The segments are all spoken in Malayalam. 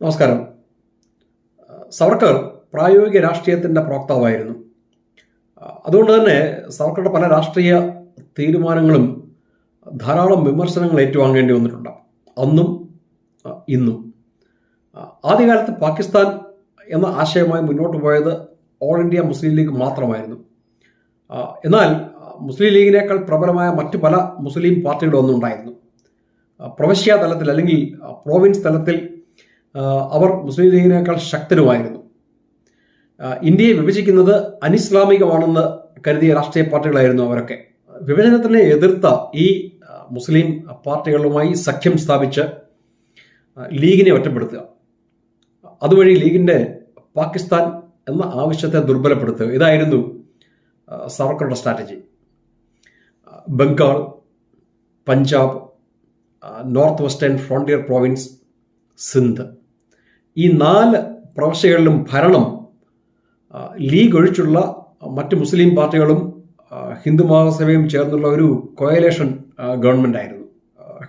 നമസ്കാരം. സവർക്കർ പ്രായോഗിക രാഷ്ട്രീയത്തിന്റെ പ്രോക്താവായിരുന്നു അതുകൊണ്ട് തന്നെ സവർക്കറുടെ പല രാഷ്ട്രീയ തീരുമാനങ്ങളും ധാരാളം വിമർശനങ്ങൾ ഏറ്റുവാങ്ങേണ്ടി വന്നിട്ടുണ്ട്. അന്നും ഇന്നും. ആദ്യകാലത്ത് പാകിസ്ഥാൻ എന്ന ആശയമായി മുന്നോട്ട് പോയത് ഓൾ ഇന്ത്യ മുസ്ലിം ലീഗ് മാത്രമായിരുന്നു. എന്നാൽ മുസ്ലിം ലീഗിനേക്കാൾ പ്രബലമായ മറ്റു പല മുസ്ലിം പാർട്ടികളൊന്നും ഉണ്ടായിരുന്നു പ്രവശ്യ തലത്തിൽ അല്ലെങ്കിൽ പ്രോവിൻസ് തലത്തിൽ അവർ മുസ്ലിം ലീഗിനേക്കാൾ ശക്തരുമായിരുന്നു. ഇന്ത്യയെ വിഭജിക്കുന്നത് അനിസ്ലാമികമാണെന്ന് കരുതിയ രാഷ്ട്രീയ പാർട്ടികളായിരുന്നു അവരൊക്കെ. വിഭജനത്തിനെ എതിർത്ത ഈ മുസ്ലിം പാർട്ടികളുമായി സഖ്യം സ്ഥാപിച്ച് ലീഗിനെ ഒറ്റപ്പെടുത്തുക. അതുവഴി ലീഗിന്റെ പാകിസ്ഥാൻ എന്ന ആവശ്യത്തെ ദുർബലപ്പെടുത്തുക. ഇതായിരുന്നു സർക്കാരുടെ strategy. Bengal Punjab North Western Frontier Province Sindh. ഈ നാല് പ്രവശ്യകളിലും ഭരണം ലീഗ് ഒഴിച്ചുള്ള മറ്റ് മുസ്ലിം പാർട്ടികളും ഹിന്ദു മഹാസഭയും ചേർന്നുള്ള ഒരു കോയലേഷൻ ഗവൺമെന്റ് ആയിരുന്നു.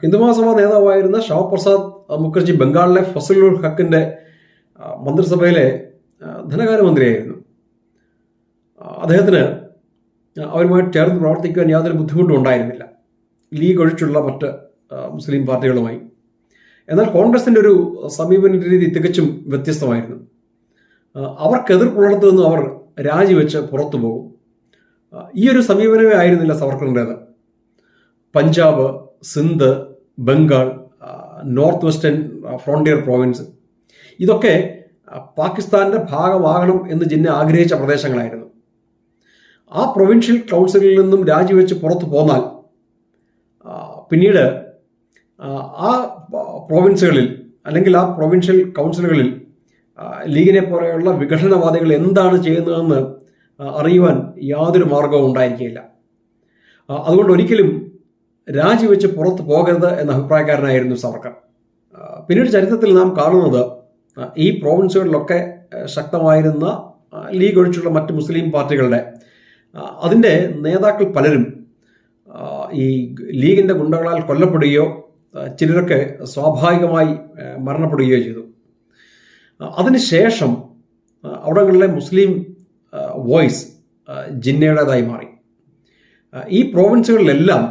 ഹിന്ദു മഹാസഭ നേതാവായിരുന്ന ശ്യാമപ്രസാദ് മുഖർജി ബംഗാളിലെ ഫസലുൽ ഹക്കിന്റെ ആ, മന്ത്രിസഭയിലെ ധനകാര്യമന്ത്രിയായിരുന്നു. അദ്ദേഹത്തിന് അവരുമായി ചേർന്ന് പ്രവർത്തിക്കാൻ യാതൊരു ബുദ്ധിമുട്ടും ഉണ്ടായിരുന്നില്ല. ലീഗ് ഒഴിച്ചുള്ള മറ്റ് മുസ്ലിം പാർട്ടികളുമായി. എന്നാൽ കോൺഗ്രസിന്റെ ഒരു സമീപന രീതി തികച്ചും വ്യത്യസ്തമായിരുന്നു. അവർക്കെതിർ അവർക്ക് നിന്ന് അവർ രാജിവെച്ച് പുറത്തു പോകും. ഈ ഒരു സമീപനമേ ആയിരുന്നില്ല സവർക്കറിന്റേത് Punjab Sindh Bengal North Western Frontier Province. ഇതൊക്കെ പാകിസ്ഥാന്റെ ഭാഗമാകണം എന്ന് ജിന്ന ആഗ്രഹിച്ച പ്രദേശങ്ങളായിരുന്നു. ആ പ്രൊവിൻഷ്യൽ കൗൺസിലിൽ നിന്നും രാജിവെച്ച് പുറത്തു പോന്നാൽ പിന്നീട് ആ പ്രോവിൻസുകളിൽ അല്ലെങ്കിൽ ആ പ്രൊവിൻഷ്യൽ കൗൺസിലുകളിൽ ലീഗിനെ പോലെയുള്ള വിഘടനവാദികൾ എന്താണ് ചെയ്യുന്നതെന്ന് അറിയുവാൻ യാതൊരു മാർഗവും ഉണ്ടായിരിക്കില്ല അതുകൊണ്ട് ഒരിക്കലും രാജിവെച്ച് പുറത്തു പോകരുത് എന്ന അഭിപ്രായക്കാരനായിരുന്നു സവർക്കർ പിന്നീട് ചരിത്രത്തിൽ നാം കാണുന്നത് ഈ പ്രോവിൻസുകളിലൊക്കെ ശക്തമായിരുന്ന ലീഗ് ഒഴിച്ചുള്ള മറ്റ് മുസ്ലിം പാർട്ടികളുടെ അതിന്റെ നേതാക്കൾ പലരും ഈ ലീഗിന്റെ ഗുണ്ടകളാൽ കൊല്ലപ്പെടുകയോ ചിലരൊക്കെ സ്വാഭാവികമായി മരണപ്പെടുകയോ ചെയ്തു. അതിനുശേഷം അവിടങ്ങളിലെ മുസ്ലിം വോയിസ് ജിന്നയുടേതായി മാറി. ഈ പ്രോവിൻസുകളിലെല്ലാം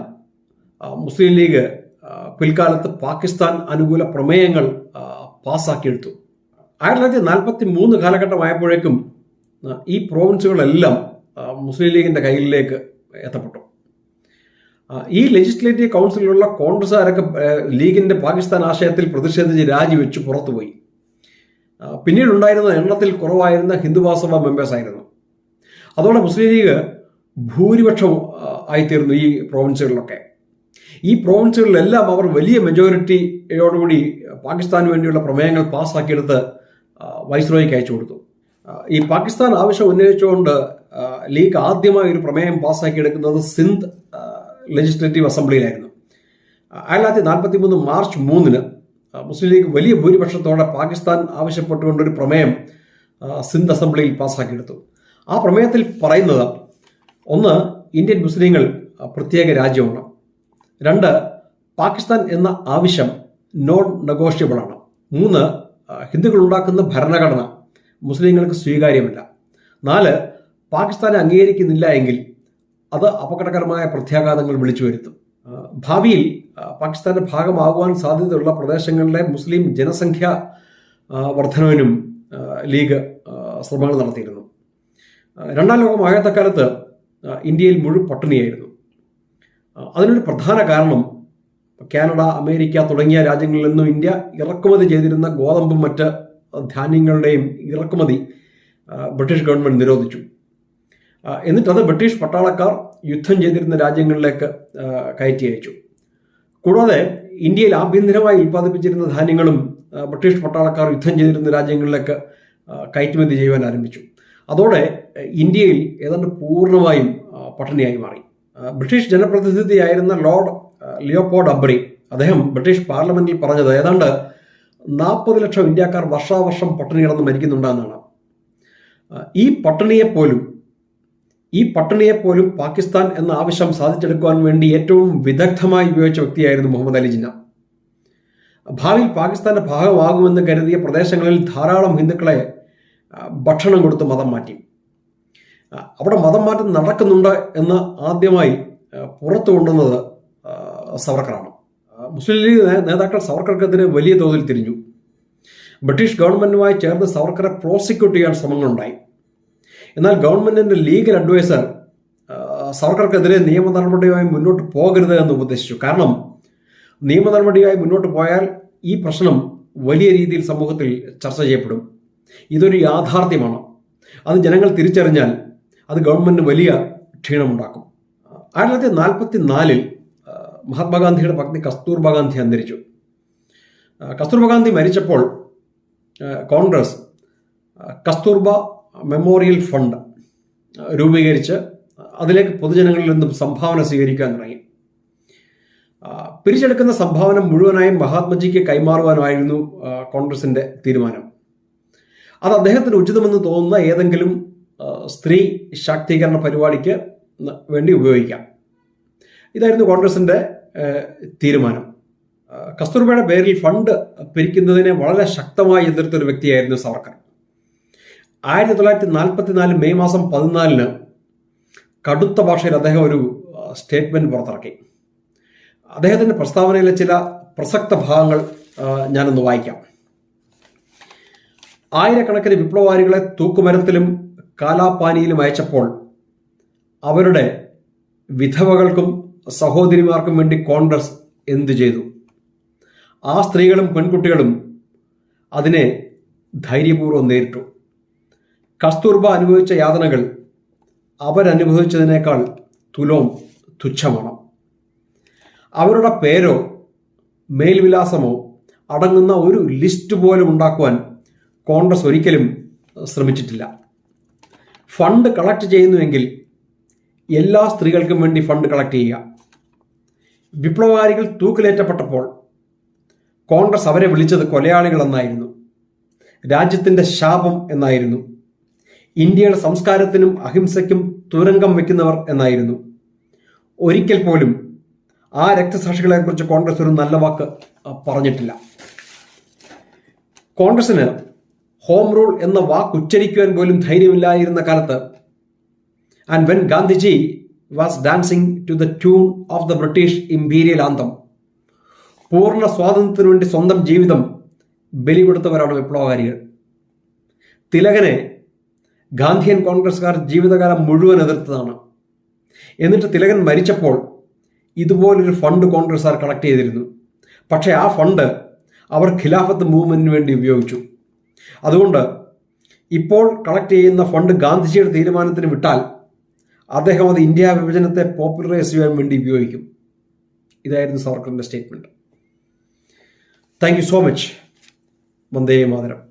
മുസ്ലിം ലീഗ് പിൽക്കാലത്ത് പാകിസ്ഥാൻ അനുകൂല പ്രമേയങ്ങൾ പാസ്സാക്കിയെടുത്തു ആയിരത്തി തൊള്ളായിരത്തി നാൽപ്പത്തി മൂന്ന് കാലഘട്ടമായപ്പോഴേക്കും ഈ പ്രോവിൻസുകളെല്ലാം മുസ്ലിം ലീഗിന്റെ കയ്യിലേക്ക് എത്തപ്പെട്ടു. ഈ ലെജിസ്ലേറ്റീവ് കൗൺസിലുള്ള കോൺഗ്രസ്സുകാരൊക്കെ ലീഗിന്റെ പാകിസ്ഥാൻ ആശയത്തിൽ പ്രതിഷേധിച്ച് രാജിവെച്ച് പുറത്തുപോയി. പിന്നീട് പിന്നീടുണ്ടായിരുന്ന എണ്ണത്തിൽ കുറവായിരുന്ന ഹിന്ദുവാസഭ മെമ്പേഴ്സ് ആയിരുന്നു. അതോടെ മുസ്ലിം ലീഗ് ഭൂരിപക്ഷം ആയിത്തീർന്നു ഈ പ്രോവിൻസുകളിലൊക്കെ ഈ പ്രോവിൻസുകളിലെല്ലാം അവർ വലിയ മെജോറിറ്റിയോടുകൂടി പാകിസ്ഥാന് വേണ്ടിയുള്ള പ്രമേയങ്ങൾ പാസ്സാക്കിയെടുത്ത് വൈസ്രോയ്ക്ക് അയച്ചു കൊടുത്തു. ഈ പാകിസ്ഥാൻ ആവശ്യം ഉന്നയിച്ചുകൊണ്ട് ലീഗ് ആദ്യമായി ഒരു പ്രമേയം പാസ്സാക്കിയെടുക്കുന്നത് സിന്ധ് ലെജിസ്ലേറ്റീവ് അസംബ്ലിയിലായിരുന്നു ആയിരത്തി തൊള്ളായിരത്തി നാൽപ്പത്തി മൂന്ന് മാർച്ച് മൂന്നിന് മുസ്ലിം ലീഗ് വലിയ ഭൂരിപക്ഷത്തോടെ പാകിസ്ഥാൻ ആവശ്യപ്പെട്ടുകൊണ്ട് ഒരു പ്രമേയം സിന്ധ് അസംബ്ലിയിൽ പാസ്സാക്കിയെടുത്തു ആ പ്രമേയത്തിൽ പറയുന്നത് ഒന്ന് ഇന്ത്യൻ മുസ്ലിങ്ങൾ പ്രത്യേക രാജ്യമാണ്. രണ്ട് പാകിസ്ഥാൻ എന്ന ആവശ്യം നോൺ നെഗോഷ്യബിൾ ആണ്. മൂന്ന് ഹിന്ദുക്കൾ ഉണ്ടാക്കുന്ന ഭരണഘടന മുസ്ലിങ്ങൾക്ക് സ്വീകാര്യമല്ല. നാല് പാകിസ്ഥാനെ അംഗീകരിക്കുന്നില്ല എങ്കിൽ അത് അപകടകരമായ പ്രത്യാഘാതങ്ങൾ വിളിച്ചു വരുത്തും. ഭാവിയിൽ പാകിസ്ഥാന്റെ ഭാഗമാകുവാൻ സാധ്യതയുള്ള പ്രദേശങ്ങളിലെ മുസ്ലിം ജനസംഖ്യ വർധനവിനും ലീഗ് ശ്രമങ്ങൾ നടത്തിയിരുന്നു. രണ്ടാം ലോക മഹായുദ്ധക്കാലത്ത് ആ, ഇന്ത്യയിൽ മുഴു പട്ടിണിയായിരുന്നു. അതിനൊരു പ്രധാന കാരണം കാനഡ അമേരിക്ക തുടങ്ങിയ രാജ്യങ്ങളിൽ നിന്നും ഇന്ത്യ ഇറക്കുമതി ചെയ്തിരുന്ന ഗോതമ്പും മറ്റ് ധാന്യങ്ങളുടെയും ഇറക്കുമതി ബ്രിട്ടീഷ് ഗവൺമെന്റ് നിരോധിച്ചു. ആ, എന്നിട്ടത് ബ്രിട്ടീഷ് പട്ടാളക്കാർ യുദ്ധം ചെയ്തിരുന്ന രാജ്യങ്ങളിലേക്ക് കയറ്റി അയച്ചു. കൂടാതെ ഇന്ത്യയിൽ ആഭ്യന്തരമായി ഉൽപ്പാദിപ്പിച്ചിരുന്ന ധാന്യങ്ങളും ബ്രിട്ടീഷ് പട്ടാളക്കാർ യുദ്ധം ചെയ്തിരുന്ന രാജ്യങ്ങളിലേക്ക് കയറ്റുമതി ചെയ്യുവാൻ ആരംഭിച്ചു. അതോടെ ഇന്ത്യയിൽ ഏതാണ്ട് പൂർണമായും പട്ടിണിയായി മാറി. ബ്രിട്ടീഷ് ജനപ്രതിനിധിയായിരുന്ന ലോർഡ് ലിയോപോഡ് അബ്രി അദ്ദേഹം ബ്രിട്ടീഷ് പാർലമെന്റിൽ പറഞ്ഞത് ഏതാണ്ട് നാൽപ്പത് ലക്ഷം ഇന്ത്യക്കാർ വർഷാവർഷം പട്ടിണി കിടന്ന് മരിക്കുന്നുണ്ടെന്നാണ് ഈ പട്ടിണിയെപ്പോലും ഈ പട്ടിണിയെപ്പോലും പാകിസ്ഥാൻ എന്ന ആവശ്യം സാധിച്ചെടുക്കുവാൻ വേണ്ടി ഏറ്റവും വിദഗ്ധമായി ഉപയോഗിച്ച വ്യക്തിയായിരുന്നു മുഹമ്മദ് അലി ജിന്ന. ഭാവിയിൽ പാകിസ്ഥാന്റെ ഭാഗമാകുമെന്ന് കരുതിയ പ്രദേശങ്ങളിൽ ധാരാളം ഹിന്ദുക്കളെ ഭക്ഷണം കൊടുത്ത് മതം മാറ്റി. അവിടെ മതം മാറ്റം നടക്കുന്നുണ്ട് എന്ന് ആദ്യമായി പുറത്തു കൊണ്ടുവന്നത് സവർക്കറാണ്. മുസ്ലിം ലീഗ് നേതാക്കൾ സവർക്കർക്കെതിരെ വലിയ തോതിൽ തിരിഞ്ഞു. ബ്രിട്ടീഷ് ഗവൺമെന്റുമായി ചേർന്ന് സവർക്കറെ പ്രോസിക്യൂട്ട് ചെയ്യാൻ ശ്രമങ്ങളുണ്ടായി. എന്നാൽ ഗവൺമെന്റിന്റെ ലീഗൽ അഡ്വൈസർ സർക്കാർക്കെതിരെ നിയമ നടപടിയുമായി മുന്നോട്ട് പോകരുത് എന്ന് ഉപദേശിച്ചു. കാരണം നിയമ നടപടിയായി മുന്നോട്ട് പോയാൽ ഈ പ്രശ്നം വലിയ രീതിയിൽ സമൂഹത്തിൽ ചർച്ച ചെയ്യപ്പെടും. ഇതൊരു യാഥാർത്ഥ്യമാണ്. അത് ജനങ്ങൾ തിരിച്ചറിഞ്ഞാൽ അത് ഗവൺമെന്റിന് വലിയ ക്ഷീണമുണ്ടാക്കും. ആയിരത്തി തൊള്ളായിരത്തി നാൽപ്പത്തി നാലിൽ മഹാത്മാഗാന്ധിയുടെ പത്നി കസ്തൂർബ ഗാന്ധി അന്തരിച്ചു. കസ്തൂർബ ഗാന്ധി മരിച്ചപ്പോൾ കോൺഗ്രസ് കസ്തൂർബ മെമ്മോറിയൽ ഫണ്ട് രൂപീകരിച്ച് അതിലേക്ക് പൊതുജനങ്ങളിൽ നിന്നും സംഭാവന സ്വീകരിക്കാൻ തുടങ്ങി. പിരിച്ചെടുക്കുന്ന സംഭാവന മുഴുവനായും മഹാത്മജിക്ക് കൈമാറുവാനായിരുന്നു കോൺഗ്രസിന്റെ തീരുമാനം. അത് അദ്ദേഹത്തിന് ഉചിതമെന്ന് തോന്നുന്ന ഏതെങ്കിലും സ്ത്രീ ശാക്തീകരണ പരിപാടിക്ക് വേണ്ടി ഉപയോഗിക്കാം. ഇതായിരുന്നു കോൺഗ്രസിന്റെ തീരുമാനം. കസ്തൂർബയുടെ പേരിൽ ഫണ്ട് പിരിക്കുന്നതിനെ വളരെ ശക്തമായി എതിർത്തൊരു വ്യക്തിയായിരുന്നു സവർക്കർ. ആയിരത്തി തൊള്ളായിരത്തി നാൽപ്പത്തിനാല് മെയ് മാസം പതിനാലിന് കടുത്ത ഭാഷയിൽ അദ്ദേഹം ഒരു സ്റ്റേറ്റ്മെന്റ് പുറത്തിറക്കി. അദ്ദേഹത്തിന്റെ പ്രസ്താവനയിലെ ചില പ്രസക്ത ഭാഗങ്ങൾ ഞാനൊന്ന് വായിക്കാം. ആയിരക്കണക്കിന് വിപ്ലവകാരികളെ തൂക്കുമരത്തിലും കാലാപാനിയിലും അയച്ചപ്പോൾ അവരുടെ വിധവകൾക്കും സഹോദരിമാർക്കും വേണ്ടി കോൺഗ്രസ് എന്തു ചെയ്തു? ആ സ്ത്രീകളും പെൺകുട്ടികളും അതിനെ ധൈര്യപൂർവം നേരിട്ടു. കസ്തൂർബ അനുഭവിച്ച യാതനകൾ അവരനുഭവിച്ചതിനേക്കാൾ തുലോം തുച്ഛമാണ്. അവരുടെ പേരോ മേൽവിലാസമോ അടങ്ങുന്ന ഒരു ലിസ്റ്റ് പോലും ഉണ്ടാക്കുവാൻ കോൺഗ്രസ് ഒരിക്കലും ശ്രമിച്ചിട്ടില്ല. ഫണ്ട് കളക്ട് ചെയ്യുന്നുവെങ്കിൽ എല്ലാ സ്ത്രീകൾക്കും വേണ്ടി ഫണ്ട് കളക്ട് ചെയ്യുക. വിപ്ലവകാരികൾ തൂക്കിലേറ്റപ്പെട്ടപ്പോൾ കോൺഗ്രസ് അവരെ വിളിച്ചത് കൊലയാളികൾ എന്നായിരുന്നു രാജ്യത്തിന്റെ ശാപം എന്നായിരുന്നു. ഇന്ത്യയുടെ സംസ്കാരത്തിനും അഹിംസയ്ക്കും തുരങ്കം വെക്കുന്നവർ എന്നായിരുന്നു. ഒരിക്കൽ പോലും ആ രക്തസാക്ഷികളെ കുറിച്ച് കോൺഗ്രസ് ഒരു നല്ല വാക്ക് പറഞ്ഞിട്ടില്ല. കോൺഗ്രസിന് ഹോം റൂൾ എന്ന വാക്ക് ഉച്ചരിക്കുവാൻ പോലും ധൈര്യമില്ലായിരുന്ന കാലത്ത് and when Gandhiji was dancing to the tune of the British imperial anthem പൂർണ സ്വാതന്ത്ര്യത്തിനു വേണ്ടി സ്വന്തം ജീവിതം ബലി കൊടുത്തവരാണ് വിപ്ലവകാരികൾ. തിലകനെ ഗാന്ധിയൻ കോൺഗ്രസ്സുകാർ ജീവിതകാലം മുഴുവൻ എതിർത്തതാണ്. എന്നിട്ട് തിലകൻ മരിച്ചപ്പോൾ ഇതുപോലൊരു ഫണ്ട് കോൺഗ്രസ്സുകാർ കളക്ട് ചെയ്തിരുന്നു. പക്ഷേ ആ ഫണ്ട് അവർ ഖിലാഫത്ത് മൂവ്മെന്റിന് വേണ്ടി ഉപയോഗിച്ചു. അതുകൊണ്ട് ഇപ്പോൾ കളക്ട് ചെയ്യുന്ന ഫണ്ട് ഗാന്ധിജിയുടെ തീരുമാനത്തിന് വിട്ടാൽ അദ്ദേഹം അത് ഇന്ത്യ വിഭജനത്തെ പോപ്പുലറൈസ് ചെയ്യാൻ വേണ്ടി ഉപയോഗിക്കും. ഇതായിരുന്നു സവർക്കറിന്റെ statement thank you so much Vande Mataram.